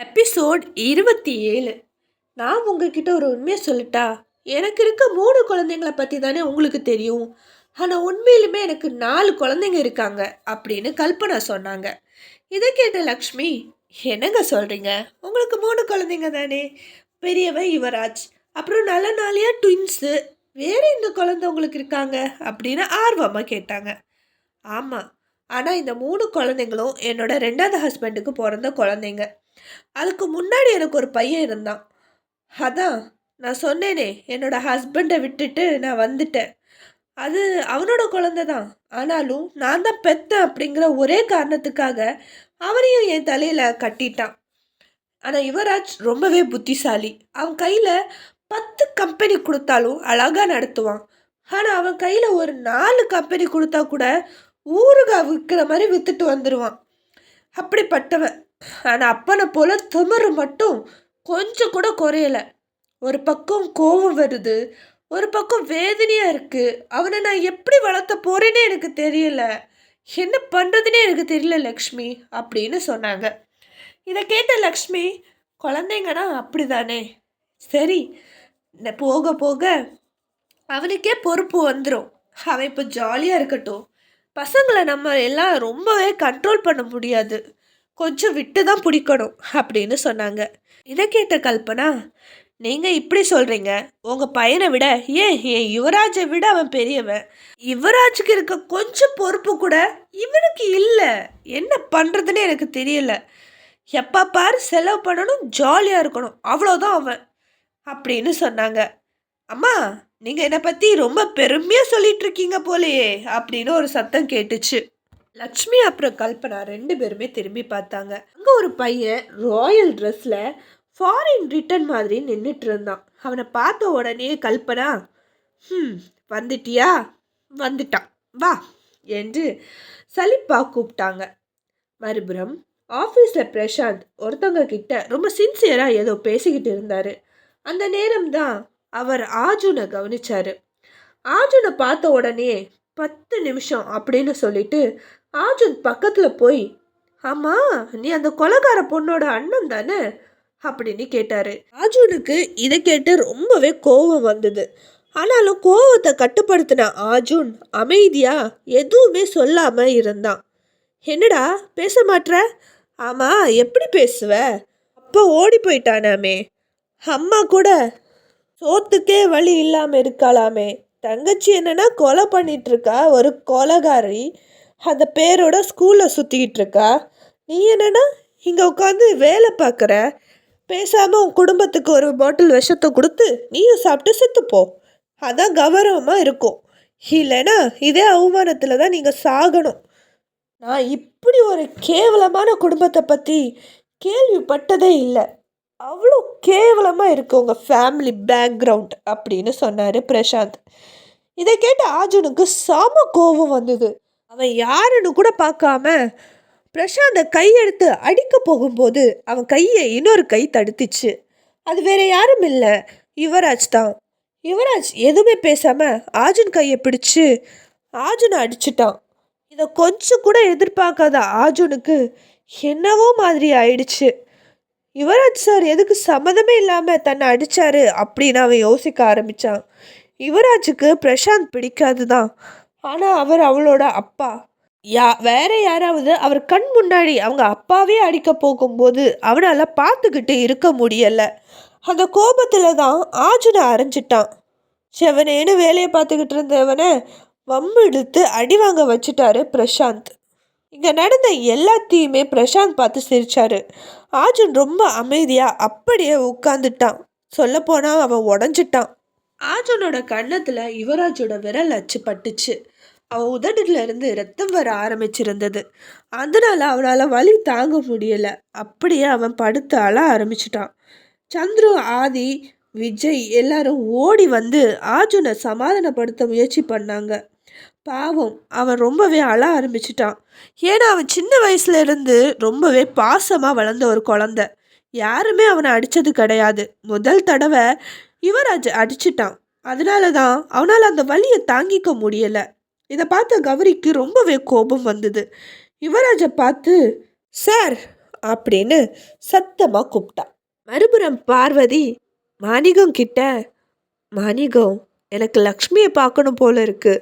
Episode இருபத்தி ஏழு நான் உங்ககிட்ட ஒரு உண்மையை சொல்லட்டா? எனக்கு இருக்க மூணு குழந்தைங்கள பற்றி தானே உங்களுக்கு தெரியும். ஆனால் உண்மையிலுமே எனக்கு நாலு குழந்தைங்க இருக்காங்க அப்படின்னு கல்பனா சொன்னாங்க. இதை கேட்ட லக்ஷ்மி என்னங்க சொல்கிறீங்க உங்களுக்கு மூணு குழந்தைங்க தானே? பெரியவன் யுவராஜ் அப்புறம் நல்ல நாளையாக ட்வின்ஸு. வேறு இந்த குழந்தை உங்களுக்கு இருக்காங்க? அப்படின்னு ஆர்வமாக கேட்டாங்க. ஆமாம் ஆனால் இந்த மூணு குழந்தைங்களும் என்னோட ரெண்டாவது ஹஸ்பண்டுக்கு பிறந்த குழந்தைங்க. அதுக்கு முன்னாடி எனக்கு ஒரு பையன் இருந்தான். அதான் நான் சொன்னேனே என்னோட ஹஸ்பண்டை விட்டுட்டு நான் வந்துட்டேன். அது அவனோட குழந்தை தான். ஆனாலும் நான் தான் பெத்தேன் அப்படிங்கிற ஒரே காரணத்துக்காக அவனையும் என் தலையில் கட்டிட்டான். ஆனால் யுவராஜ் ரொம்பவே புத்திசாலி. அவன் கையில் பத்து கம்பெனி கொடுத்தாலும் அழகாக நடத்துவான். ஆனால் அவன் கையில் ஒரு நாலு கம்பெனி கொடுத்தா கூட ஊறுகாய் விற்கிற மாதிரி விற்றுட்டு வந்துடுவான் அப்படிப்பட்டவன். ஆனால் அப்பனை போல திமிரு மட்டும் கொஞ்சம் கூட குறையல. ஒரு பக்கம் கோபம் வருது ஒரு பக்கம் வேதனையாக இருக்குது அவனை நான் எப்படி வளர்த்த போகிறேனே எனக்கு தெரியல. என்ன பண்ணுறதுனே எனக்கு தெரியல லக்ஷ்மி அப்படின்னு சொன்னாங்க. இதை கேட்ட லக்ஷ்மி குழந்தைங்கன்னா அப்படி தானே சரி போக போக அவனுக்கே பொறுப்பு வந்துடும் அவன் இப்போ ஜாலியாக இருக்கட்டும். பசங்களை நம்ம எல்லாம் ரொம்பவே கண்ட்ரோல் பண்ண முடியாது. கொஞ்சம் விட்டு தான் பிடிக்கணும் அப்படின்னு சொன்னாங்க. இதை கேட்ட கல்பனா நீங்கள் இப்படி சொல்கிறீங்க உங்கள் பையனை விட ஏன் என் யுவராஜை விட அவன் பெரியவன்? யுவராஜுக்கு இருக்க கொஞ்சம் பொறுப்பு கூட இவனுக்கு இல்லை. என்ன பண்ணுறதுன்னு எனக்கு தெரியல. எப்போ பார் செலவு பண்ணணும் ஜாலியாக இருக்கணும். அவ்வளோதான் அவன் அப்படின்னு சொன்னாங்க. அம்மா நீங்கள் என்னை பற்றி ரொம்ப பெருமையாக சொல்லிட்டு இருக்கீங்க போலையே அப்படின்னு ஒரு சத்தம் கேட்டுச்சு. லக்ஷ்மி அப்புறம் கல்பனா ரெண்டு பேருமே திரும்பி பார்த்தாங்க. அங்கே ஒரு பையன் ராயல் ட்ரெஸ்ஸில் ஃபாரின் ரிட்டன் மாதிரி நின்றுட்டு இருந்தான். அவனை பார்த்த உடனே கல்பனா ம் வந்துட்டியா? வந்துட்டான். வா என்று சலிப்பா கூப்பிட்டாங்க. மறுபுறம் ஆஃபீஸில் பிரசாந்த் ஒருத்தவங்க கிட்ட ரொம்ப சின்சியராக ஏதோ பேசிக்கிட்டு இருந்தார். அந்த நேரம்தான் அவர் ஆஜுனை கவனிச்சார். ஆஜுனை பார்த்த உடனே பத்து நிமிஷம் அப்படின்னு சொல்லிட்டு ஆஜுன் பக்கத்தில் போய் ஆமா நீ அந்த கொலகார பொண்ணோட அண்ணன் தானே? அப்படின்னு கேட்டாரு. ஆஜுனுக்கு இதை கேட்டு ரொம்பவே கோபம் வந்தது. ஆனாலும் கோவத்தை கட்டுப்படுத்தின ஆஜுன் அமைதியா எதுவுமே சொல்லாம இருந்தான். என்னடா பேச மாட்ற? ஆமா எப்படி பேசுவ? அப்போ ஓடி போயிட்டானாமே. அம்மா கூட சோத்துக்கே வழி இல்லாம இருக்காளாமே. தங்கச்சி என்னன்னா கொலை பண்ணிட்டு இருக்கா ஒரு கொலைகாரி. அந்த பேரோட ஸ்கூலில் சுற்றிக்கிட்டு இருக்கா நீ என்னென்னா இங்கே உட்காந்து வேலை பார்க்குற பேசாமல் உன் குடும்பத்துக்கு ஒரு பாட்டில் விஷத்தை கொடுத்து நீயும் சாப்பிட்டு செத்துப்போ. அதான் கௌரவமாக இருக்கும். இல்லைன்னா இதே அவமானத்தில் தான் நீங்கள் சாகணும். நான் இப்படி ஒரு கேவலமான குடும்பத்தை பற்றி கேள்விப்பட்டதே இல்லை. அவ்வளோ கேவலமாக இருக்கு உங்கள் ஃபேமிலி பேக்ரவுண்ட் அப்படின்னு சொன்னார் பிரசாந்த். இதை கேட்ட ஆர்ஜுனுக்கு சம கோபம் வந்தது. அவன் யாருன்னு கூட பார்க்காம பிரசாந்த கையெடுத்து அடிக்க போகும்போது அவன் கையை இன்னொரு கை தடுத்துச்சு. அது வேற யாரும் இல்லை. யுவராஜ் தான். யுவராஜ் எதுவுமே பேசாம ஆஜுன் கையை பிடிச்சு ஆஜுனை அடிச்சிட்டான். இதை கொஞ்சம் கூட எதிர்பார்க்காத ஆஜுனுக்கு என்னவோ மாதிரி ஆயிடுச்சு. யுவராஜ் சார் எதுக்கு சம்மதமே இல்லாமல் தன்னை அடித்தாரு அப்படின்னு அவன் யோசிக்க ஆரம்பித்தான் யுவராஜுக்கு பிரசாந்த் பிடிக்காது தான் ஆனால் அவர் அவளோட அப்பா. யா வேற யாராவது அவர் கண் முன்னாடி அவங்க அப்பாவே அடிக்க போகும்போது அவனால் பார்த்துக்கிட்டு இருக்க முடியலை. அந்த கோபத்தில் தான் ஆஜுனை அரைஞ்சிட்டான். செவனேன்னு வேலையை பார்த்துக்கிட்டு இருந்தவனை வம்பு இழுத்து அடி வாங்க வச்சுட்டாரு பிரசாந்த். இங்கே நடந்த எல்லாத்தையுமே பிரசாந்த் பார்த்து சிரிச்சாரு. ஆஜுன் ரொம்ப அமைதியாக அப்படியே உட்காந்துட்டான் சொல்லப்போனால் அவன் உடஞ்சிட்டான். ஆஜனோட கன்னத்தில் யுவராஜோட விரல் அச்சு பட்டுச்சு. அவன் உதடுலேருந்து ரத்தம் வர ஆரம்பிச்சிருந்தது. அதனால் அவனால் வலி தாங்க முடியலை. அப்படியே அவன் படுத்து அழ ஆரம்பிச்சிட்டான். சந்துரு ஆதி விஜய் எல்லாரும் ஓடி வந்து ஆர்ஜுனை சமாதானப்படுத்த முயற்சி பண்ணாங்க. பாவம் அவன் ரொம்பவே அழ ஆரம்பிச்சிட்டான். ஏன்னா அவன் சின்ன வயசுலேருந்து ரொம்பவே பாசமாக வளர்ந்த ஒரு குழந்த. யாருமே அவனை அடித்தது கிடையாது. முதல் தடவை யுவராஜ் அடிச்சிட்டான். அதனால தான் அவனால் அந்த வலியை தாங்கிக்க முடியலை. இதை பார்த்த கௌரிக்கு ரொம்பவே கோபம் வந்தது. யுவராஜை பார்த்து சார் அப்படின்னு சத்தமாக கூப்பிட்டா. மறுபுறம் பார்வதி மாணிகம் கிட்ட மாணிகம் எனக்கு லக்ஷ்மியை பார்க்கணும் போல இருக்கு.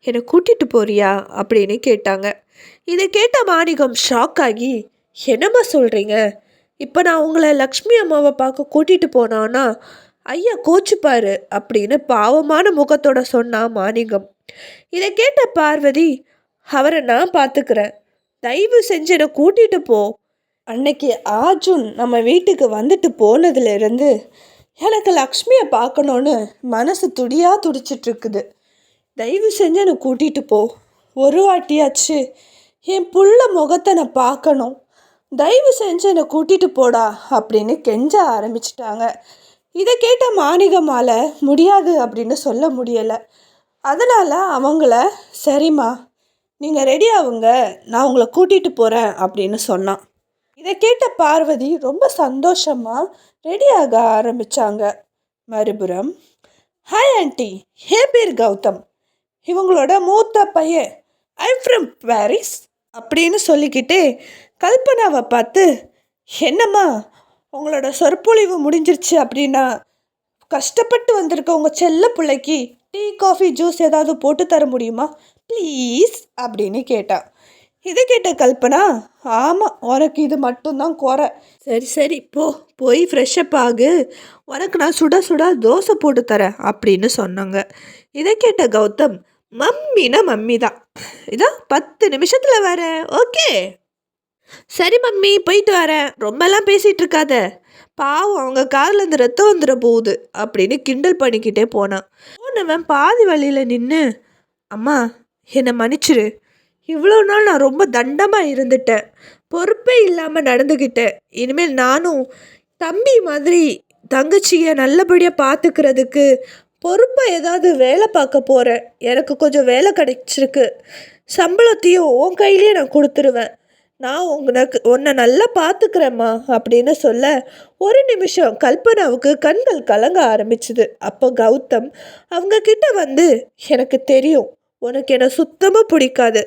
என்னை கூட்டிட்டு போறியா? அப்படின்னு கேட்டாங்க. இதை கேட்ட மாணிகம் ஷாக் ஆகி என்னம்மா சொல்கிறீங்க இப்போ நான் உங்களை லக்ஷ்மி அம்மாவை பார்க்க கூட்டிகிட்டு போனான்னா ஐயா கோச்சுப்பாரு அப்படின்னு பாவமான முகத்தோட சொன்னா மாணிகம் இதை கேட்ட பார்வதி அவரை நான் பார்த்துக்கிறேன். தயவு செஞ்சு என்னை கூட்டிட்டு போ. அன்னைக்கு ஆர்ஜுன் நம்ம வீட்டுக்கு வந்துட்டு போனதுலேருந்து எனக்கு லக்ஷ்மியை பார்க்கணுன்னு மனசு துடியாக துடிச்சிட்ருக்குது. தயவு செஞ்சு என்னை கூட்டிகிட்டு போ. ஒரு வாட்டியாச்சு என் புள்ள முகத்தை நான் பார்க்கணும். தயவு செஞ்சு என்னை கூட்டிகிட்டு போடா அப்படின்னு கெஞ்ச ஆரம்பிச்சிட்டாங்க. இதை கேட்ட மாணிகமால முடியாது அப்படின்னு சொல்ல முடியலை. அதனால் அவங்கள சரிம்மா நீங்கள் ரெடி ஆகுங்க நான் உங்களை கூட்டிகிட்டு போகிறேன் அப்படின்னு சொன்னான். இதை கேட்ட பார்வதி ரொம்ப சந்தோஷமாக ரெடியாக ஆரம்பித்தாங்க மறுபுறம் ஹாய் ஆண்டி ஹே பேர் கௌதம். இவங்களோட மூத்த பையன். ஐம் ஃப்ரம் பாரிஸ் அப்படின்னு சொல்லிக்கிட்டே கல்பனாவை பார்த்து என்னம்மா உங்களோட சொற்பொழிவு முடிஞ்சிருச்சு அப்படின்னா கஷ்டப்பட்டு வந்திருக்க உங்கள் செல்ல பிள்ளைக்கு டீ காஃபி ஜூஸ் ஏதாவது போட்டு தர முடியுமா? ப்ளீஸ் அப்படின்னு கேட்டான் இதை கேட்ட கல்பனா ஆமாம் உனக்கு இது மட்டும்தான் குறை. சரி சரி போ போய் ஃப்ரெஷ்ஷப் ஆகு. உனக்கு நான் சுட சுட தோசை போட்டு தரேன் அப்படின்னு சொன்னாங்க. இதை கேட்ட கௌதம் மம்மினா மம்மி தான் இதான் பத்து நிமிஷத்தில் வரேன். ஓகே? சரி மம்மி போயிட்டு வரேன். ரொம்பலாம் பேசிகிட்டு இருக்காத பாவம் அவங்க காரில் இருந்து ரத்தம் வந்துட போகுது அப்படின்னு கிண்டல் பண்ணிக்கிட்டே போனான் போனவன் பாதி வழியில் நின்று அம்மா என்னை மன்னிச்சிரு. இவ்வளோ நாள் நான் ரொம்ப தண்டமாக இருந்துட்டேன். பொறுப்பே இல்லாமல் நடந்துக்கிட்டேன் இனிமேல் நானும் தம்பி மாதிரி தங்கச்சியை நல்லபடியாக பார்த்துக்கிறதுக்கு பொறுப்பாக ஏதாவது வேலை பார்க்க போகிறேன் எனக்கு கொஞ்சம் வேலை கிடைச்சிருக்கு. சம்பளத்தையும் உன் கையிலேயே நான் கொடுத்துருவேன். நான் உனக்கு உன்னை நல்லா பார்த்துக்கிறேம்மா அப்படின்னு சொல்ல ஒரு நிமிஷம் கல்பனாவுக்கு கண்கள் கலங்க ஆரம்பிச்சுது. அப்போ கௌதம் அவங்க கிட்ட வந்து எனக்கு தெரியும். உனக்கு என்னை சுத்தமாக பிடிக்காது.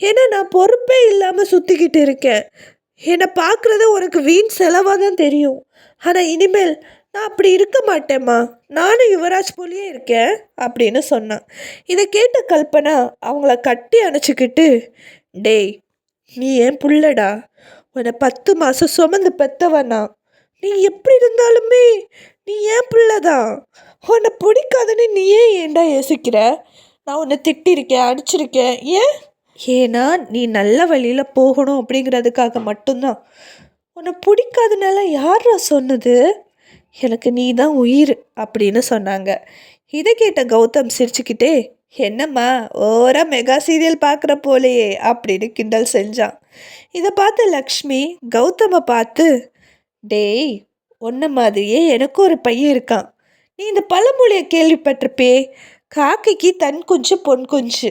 ஏன்னா நான் பொறுப்பே இல்லாமல் சுற்றிக்கிட்டு இருக்கேன். என்னை பார்க்குறது உனக்கு வீண் செலவாக தான் தெரியும். ஆனால் இனிமேல் நான் அப்படி இருக்க மாட்டேம்மா. நானும் யுவராஜ் போலியே இருக்கேன் அப்படின்னு சொன்னான். இதை கேட்ட கல்பனா அவங்கள கட்டி அணைச்சிக்கிட்டு டேய் நீ ஏன் புள்ளடா? உன்னை பத்து மாதம் சுமந்து பெத்தவனா? நீ எப்படி இருந்தாலுமே நீ ஏன் புள்ளதான் உன்னை பிடிக்காதுன்னு நீ ஏன் ஏன்டா யோசிக்கிற? நான் உன்னை திட்டிருக்கேன் அடிச்சிருக்கேன். ஏன்? ஏன்னா நீ நல்ல வழியில் போகணும் அப்படிங்கிறதுக்காக மட்டும்தான். உன்னை பிடிக்காதனால யாரா சொன்னது? எனக்கு நீ தான் உயிர் அப்படின்னு சொன்னாங்க. இதை கேட்ட கௌதம் சிரிச்சுக்கிட்டே என்னம்மா ஓரா மெகா சீரியல் பார்க்குற போலையே அப்படின்னு கிண்டல் செஞ்சான். இதை பார்த்த லக்ஷ்மி கௌதமை பார்த்து டேய் ஒன்ன மாதிரியே எனக்கும் ஒரு பையன் இருக்கான். நீ இந்த பழமொழியை கேள்விப்பட்டிருப்பே காக்கைக்கு தன் குஞ்சு பொன் குஞ்சு.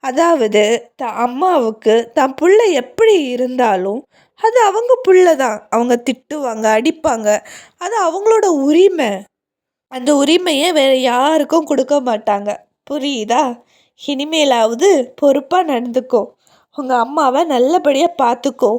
அதாவது த அம்மாவுக்கு தான் புள்ள எப்படி இருந்தாலும் அது அவங்க புள்ள தான் அவங்க திட்டுவாங்க அடிப்பாங்க. அது அவங்களோட உரிமை. அந்த உரிமையை வேறு யாருக்கும் கொடுக்க மாட்டாங்க. புரியுதா? இனிமேலாவது பொறுப்பாக நடந்துக்கோ. உங்கள் அம்மாவை நல்லபடியாக பார்த்துக்கோ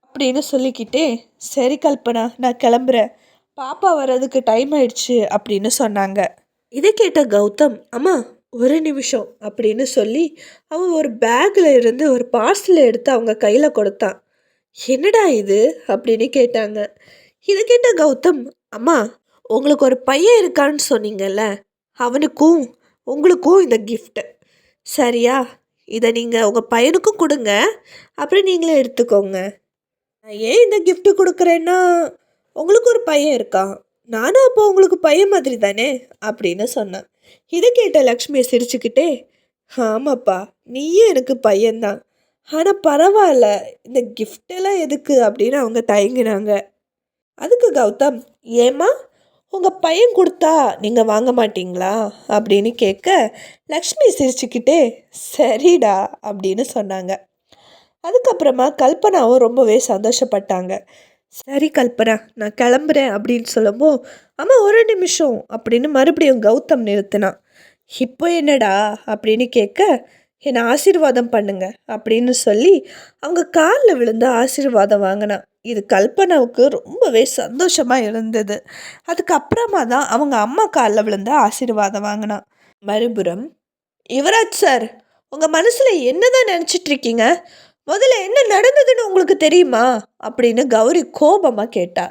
அப்படின்னு சொல்லிக்கிட்டே சரி கல்பனா நான் கிளம்புறேன். பாப்பா வர்றதுக்கு டைம் ஆயிடுச்சு அப்படின்னு சொன்னாங்க. இதை கேட்ட கௌதம் அம்மா ஒரு நிமிஷம் அப்படின்னு சொல்லி அவன் ஒரு பேக்கில் இருந்து ஒரு பார்சல் எடுத்து அவங்க கையில் கொடுத்தான் என்னடா இது? அப்படின்னு கேட்டாங்க. இதை கேட்ட கௌதம் அம்மா உங்களுக்கு ஒரு பையன் இருக்கான்னு சொன்னீங்கல்ல அவனுக்கும் உங்களுக்கும் இந்த கிஃப்ட்டு சரியா? இதை நீங்கள் உங்கள் பையனுக்கும் கொடுங்க. அப்புறம் நீங்களே எடுத்துக்கோங்க. நான் ஏன் இந்த கிஃப்ட்டு கொடுக்குறேன்னா உங்களுக்கு ஒரு பையன் இருக்கான். நானும் அப்போ உங்களுக்கு பையன் மாதிரி தானே? அப்படின்னு சொன்னேன். இதை கேட்ட லக்ஷ்மியை சிரிச்சுக்கிட்டே ஆமாப்பா நீயும் எனக்கு பையன்தான். ஆனால் பரவாயில்ல இந்த கிஃப்டெல்லாம் எதுக்கு? அப்படின்னு அவங்க தயங்கினாங்க. அதுக்கு கௌதம் ஏம்மா உங்கள் பையன் கொடுத்தா நீங்கள் வாங்க மாட்டீங்களா? அப்படின்னு கேட்க லக்ஷ்மி சிரிச்சுக்கிட்டே சரிடா அப்படின்னு சொன்னாங்க. அதுக்கப்புறமா கல்பனாவும் ரொம்பவே சந்தோஷப்பட்டாங்க. சரி கல்பனா நான் கிளம்புறேன் அப்படின்னு சொல்லப்போ அம்மா ஒரு நிமிஷம் அப்படின்னு மறுபடியும் கௌதம் நிறுத்தினான். இப்போ என்னடா? அப்படின்னு கேட்க என்னை ஆசீர்வாதம் பண்ணுங்க அப்படின்னு சொல்லி அவங்க காலில் விழுந்து ஆசீர்வாதம் வாங்கினான் இது கல்பனாவுக்கு ரொம்பவே சந்தோஷமாக இருந்தது. அதுக்கப்புறமா தான் அவங்க அம்மா காலில் விழுந்து ஆசீர்வாதம் வாங்கினான் மறுபுறம் யுவராஜ் சார் உங்கள் மனசில் என்னதான் நினச்சிட்டு இருக்கீங்க? முதல்ல என்ன நடந்ததுன்னு உங்களுக்கு தெரியுமா? அப்படின்னு கௌரி கோபமாக கேட்டா.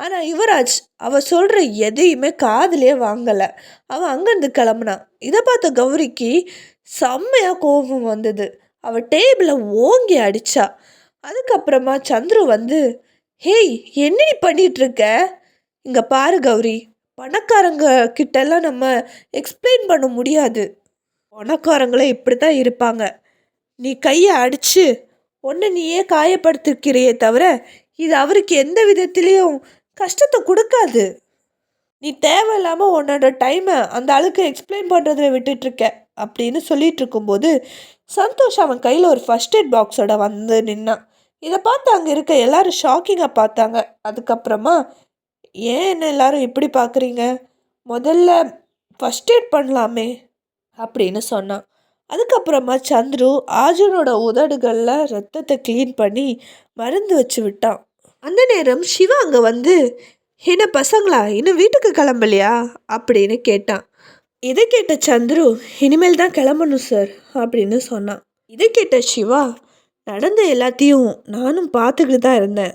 ஆனால் யுவராஜ் அவள் சொல்கிற எதையுமே காதலே வாங்கலை. அவன் அங்கேருந்து கிளம்புனான் இதை பார்த்த கௌரிக்கு செம்மையாக கோபம் வந்தது. அவள் டேபிளை ஓங்கி அடித்தா அதுக்கப்புறமா சந்துரு வந்து ஹேய் என்ன நீ இங்கே பாரு கௌரி. பணக்காரங்க கிட்டெல்லாம் நம்ம எக்ஸ்பிளைன் பண்ண முடியாது. பணக்காரங்களே இப்படி தான் இருப்பாங்க. நீ கையை அடித்து ஒன்று நீயே காயப்படுத்திக்கிறியே தவிர இது அவருக்கு எந்த விதத்துலேயும் கஷ்டத்தை கொடுக்காது. நீ தேவையில்லாமல் உன்னோட டைமை அந்த ஆளுக்கு எக்ஸ்பிளைன் பண்ணுறதுல விட்டுட்ருக்க அப்படின்னு சொல்லிட்டு இருக்கும்போது சந்தோஷ் அவன் கையில் ஒரு ஃபஸ்ட் எய்ட் பாக்ஸோட வந்து நின்னான். இதை பார்த்து அங்கே இருக்க எல்லாரும் ஷாக்கிங்காக பார்த்தாங்க. அதுக்கப்புறமா ஏன் என்ன எல்லாரும் இப்படி பார்க்குறீங்க? முதல்ல ஃபஸ்ட் எய்ட் பண்ணலாமே அப்படின்னு சொன்னான். அதுக்கப்புறமா சந்துரு ஆர்ஜுனோட உதடுகளில் ரத்தத்தை க்ளீன் பண்ணி மருந்து வச்சு விட்டான். அந்த நேரம் சிவா அங்கே வந்து என்ன பசங்களா? இன்னும் வீட்டுக்கு கிளம்பலையா? அப்படின்னு கேட்டான். இதை கேட்ட சந்துரு இனிமேல் தான் கிளம்பணும் சார் அப்படின்னு சொன்னான். இதை கேட்ட சிவா நடந்த எல்லாத்தையும் நானும் பார்த்துக்கிட்டு தான் இருந்தேன்.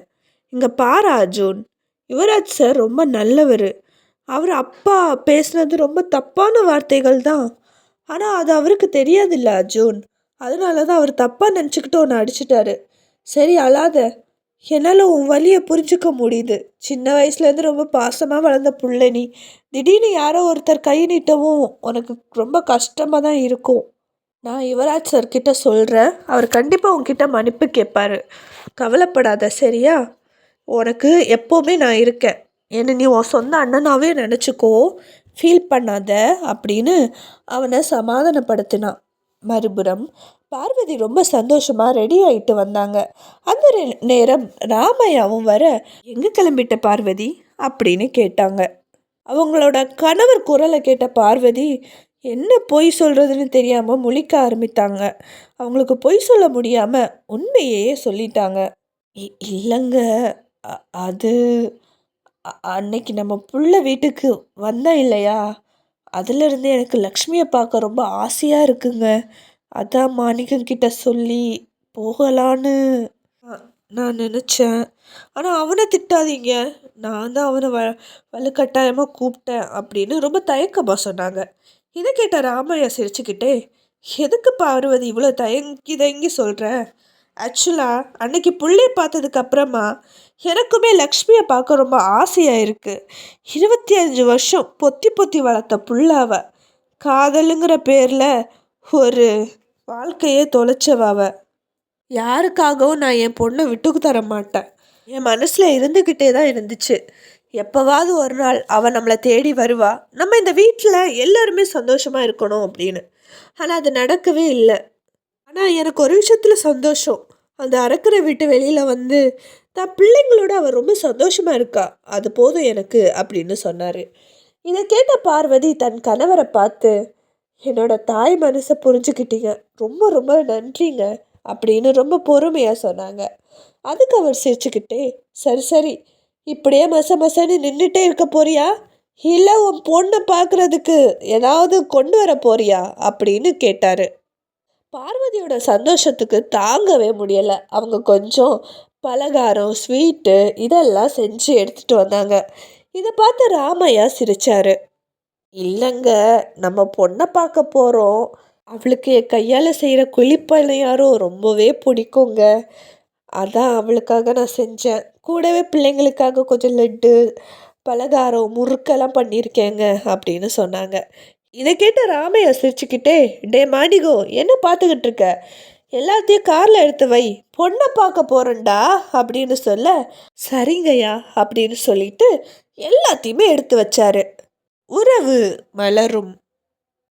இங்கே பாரு அர்ஜுன் யுவராஜ் சார் ரொம்ப நல்லவர். அவர் அப்பா பேசுனது ரொம்ப தப்பான வார்த்தைகள் தான். ஆனால் அது அவருக்கு தெரியாதில்ல அர்ஜுன். அதனால தான் அவர் தப்பாக நினச்சிக்கிட்டு ஒன்று அடிச்சிட்டாரு. சரி அழாத. என்னால் உன் வழியை புரிஞ்சுக்க முடியுது. சின்ன வயசுலேருந்து ரொம்ப பாசமாக வளர்ந்த பிள்ளை நீ. திடீர்னு யாரோ ஒருத்தர் கை நீட்டவும் உனக்கு ரொம்ப கஷ்டமாக தான் இருக்கும். நான் யுவராஜ் சார்கிட்ட சொல்கிறேன் அவர் கண்டிப்பாக உன்கிட்ட மன்னிப்பு கேட்பாரு. கவலைப்படாத சரியா? உனக்கு எப்போவுமே நான் இருக்கேன். என்னை நீ உன் சொந்த அண்ணனாவே நினச்சிக்கோ. ஃபீல் பண்ணாத அப்படின்னு அவனை சமாதானப்படுத்தினான். மறுபுறம் பார்வதி ரொம்ப சந்தோஷமாக ரெடி ஆகிட்டு வந்தாங்க. அந்த ரெ- நேரம் ராமையாவும் வர எங்க கிளம்பிட்ட பார்வதி? அப்படின்னு கேட்டாங்க. அவங்களோட கணவர் குரலை கேட்ட பார்வதி என்ன பொய் சொல்கிறதுன்னு தெரியாமல் முழிக்க ஆரம்பித்தாங்க. அவங்களுக்கு பொய் சொல்ல முடியாமல் உண்மையே சொல்லிட்டாங்க. "இ- இல்லைங்க. அ- அது அன்னைக்கு நம்ம புள்ள வீட்டுக்கு வந்தேன் இல்லையா? அதுலேருந்து எனக்கு லக்ஷ்மியை பார்க்க ரொம்ப ஆசையாக இருக்குங்க. அதான் மாணிக்கங்கிட்ட சொல்லி போகலான்னு நான் நினச்சேன். ஆனால் அவனை திட்டாதீங்க. நான் தான் அவனை வ வலுக்கட்டாயமாக கூப்பிட்டேன் அப்படின்னு ரொம்ப தயக்கமாக சொன்னாங்க. இதை கேட்ட ராமையா சிரிச்சுக்கிட்டே எதுக்கு பார்வதி இவ்வளோ தயங்கி தயங்கி சொல்கிற ஆக்சுவலாக அன்னைக்கு புள்ளைய பார்த்ததுக்கு அப்புறமா எனக்குமே லக்ஷ்மியை பார்க்க ரொம்ப ஆசையாக இருக்குது இருபத்தி அஞ்சு வருஷம் பொத்தி பொத்தி வளர்த்த புள்ளாவை காதலுங்கிற பேரில் ஒரு வாழ்க்கையே தொலைச்சவ அவ யாருக்காகவும் நான் என் பொண்ணை விட்டுக்கு தர மாட்டேன். என் மனசில் இருந்துக்கிட்டே தான் இருந்துச்சு. எப்போவாவது ஒரு நாள் அவள் நம்மளை தேடி வருவா. நம்ம இந்த வீட்டில் எல்லாருமே சந்தோஷமாக இருக்கணும் அப்படின்னு. ஆனால் அது நடக்கவே இல்லை. ஆனால் எனக்கு ஒரு விஷயத்தில் சந்தோஷம். அந்த அறக்கிற விட்டு வெளியில் வந்து தான் பிள்ளைங்களோட அவள் ரொம்ப சந்தோஷமாக இருக்கா. அது போதும் எனக்கு அப்படின்னு சொன்னார். இதை கேட்ட பார்வதி தன் கணவரை பார்த்து என்னோட தாய் மனசை புரிஞ்சுக்கிட்டீங்க. ரொம்ப ரொம்ப நன்றிங்க அப்படின்னு ரொம்ப பொறுமையாக சொன்னாங்க. அதுக்கு அவர் சிரிச்சுக்கிட்டே சரி சரி இப்படியே மச மசன்னு நின்றுட்டே இருக்க போறியா? இல்லை உன் பொண்ணை பார்க்குறதுக்கு ஏதாவது கொண்டு வர போறியா? அப்படின்னு கேட்டார். பார்வதியோட சந்தோஷத்துக்கு தாங்கவே முடியலை. அவங்க கொஞ்சம் பலகாரம் ஸ்வீட்டு இதெல்லாம் செஞ்சு எடுத்துகிட்டு வந்தாங்க. இதை பார்த்து ராமையா சிரிச்சாரு. இல்லைங்க நம்ம பொண்ணை பார்க்க போகிறோம் அவளுக்கு என் கையால் செய்கிற குழிப்பணியாரம் ரொம்பவே பிடிக்குங்க. அதான் அவளுக்காக நான் செஞ்சேன். கூடவே பிள்ளைங்களுக்காக கொஞ்சம் லட்டு பலகாரம் முறுக்கெல்லாம் பண்ணியிருக்கேங்க அப்படின்னு சொன்னாங்க. இதை கேட்ட ராமையா சிரிச்சுக்கிட்டே டே மாடிகோ என்ன பார்த்துக்கிட்டு இருக்க? எல்லாத்தையும் காரில் எடுத்து வை. பொண்ணை பார்க்க போகிறேன்டா அப்படின்னு சொல்ல சரிங்கய்யா அப்படின்னு சொல்லிட்டு எல்லாத்தையுமே எடுத்து வச்சாரு. உறவு மலரும்